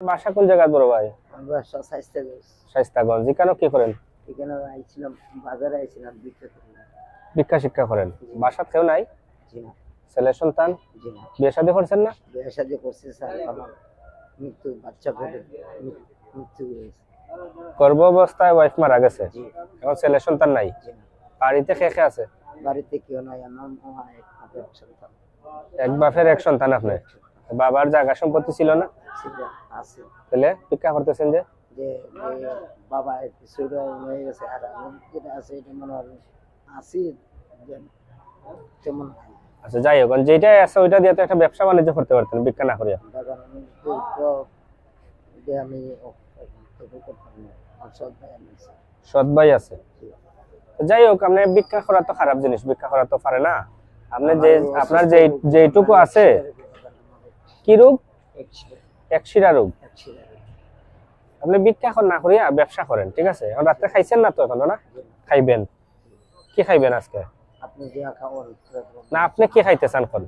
বাসা কোন জায়গায় বড় ভাই? শাইস্তাগঞ্জ এখানে কি করেন? এখানে আইছিলাম বাজারে আইছিলাম করি। ভিক্ষা শিক্ষা করেন? বাসাত কেউ নাই? জি না। ছেলে সন্তান? জি না। বিয়ে শাদী করছেন না? বিয়ে শাদি করছে স্যার আমার মৃত্যু বাচ্চা পেটে মৃত্যু হয়েছে। গর্ভ অবস্থায় ওয়াইফ মারা গেছে। এখন ছেলে সন্তান নাই? বাড়িতে কে কে আছে? বাড়িতে কেউ নাই আমার এক সন্তান। এক বাপের এক সন্তান আপনি? বাবার জায়গা সম্পত্তি ছিল না? তাহলে ভিক্ষা করতেছেন যে? যে যে বাবা একটু হয়ে গেছে আর যেটা আছে এটা মনে হয় আছি তেমন আচ্ছা যাই হোক যেটা আছে ওইটা দিয়ে তো একটা ব্যবসা বাণিজ্য করতে পারতেন ভিক্ষা না করিয়া। আমি। সৎ ভাই আছে। যাই হোক আপনি ভিক্ষা করা তো খারাপ জিনিস ভিক্ষা করা তো পারে না। আপনি যে আপনার যে যেটুকু আছে কি রোগ? একশিরা। রোগ। আপনি ভিক্ষা এখন না করিয়া ব্যবসা করেন ঠিক আছে? এখন রাত্রে খাইছেন না তো এখনও না? খাইবেন। কি খাইবেন আজকে? না আপনি কি খাইতে চান কোন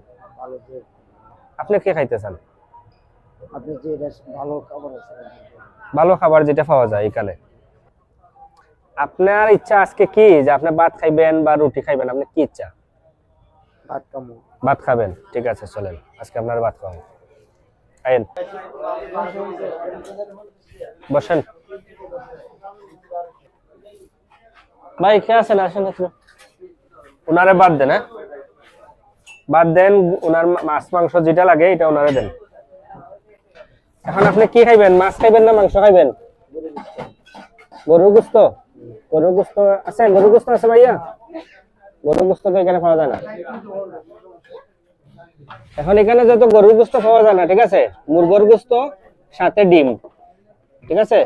আপনি কি খাইতে চান ভালো খাবার যেটা পাওয়া যায় এখানে। আপনার ইচ্ছা আজকে কি? যে আপনি ভাত খাইবেন বা রুটি খাইবেন আপনি কি ইচ্ছা? ভাত খাবেন ঠিক আছে চলেন আজকে আপনার ভাত খাওয়াবো আইন। বসেন। ভাই, কে আছেন? আসেন ওনারে বাদ দেন হ্যাঁ? বাদ দেন ওনার মাছ, মাংস যেটা লাগে, এটা ওনারে দেন। এখন আপনি কি খাইবেন? মাছ খাইবেন না মাংস খাইবেন? গরুর গোস্ত? গরুর গোস্ত আছে? গরুর গোস্ত আছে ভাইয়া? গরুর গোস্ত তো এখানে পাওয়া যায় না। এখন এখানে যত গরুর গোস্ত পাওয়া যায় না, ঠিক আছে? মুরগর গোস্ত, সাথে ডিম, ঠিক আছে?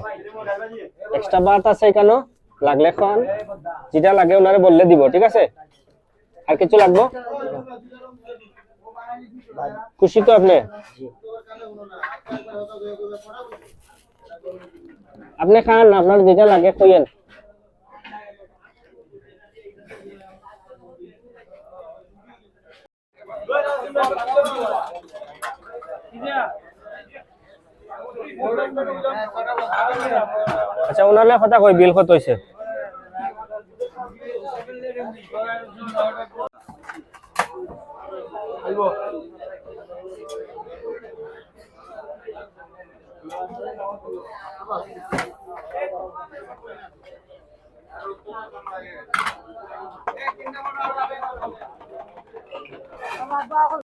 এক্সট্রা ভাত আছে এখানে লাগলে খান যেটা লাগে ওনারে বললে দিব, ঠিক আছে? আর কিছু লাগবো? খুশি তো আপনি? আপনি খান, আপনার যেটা লাগে কইয়েন আচ্ছা ওনার কথা কই বিল কত হইছে? Baba ako.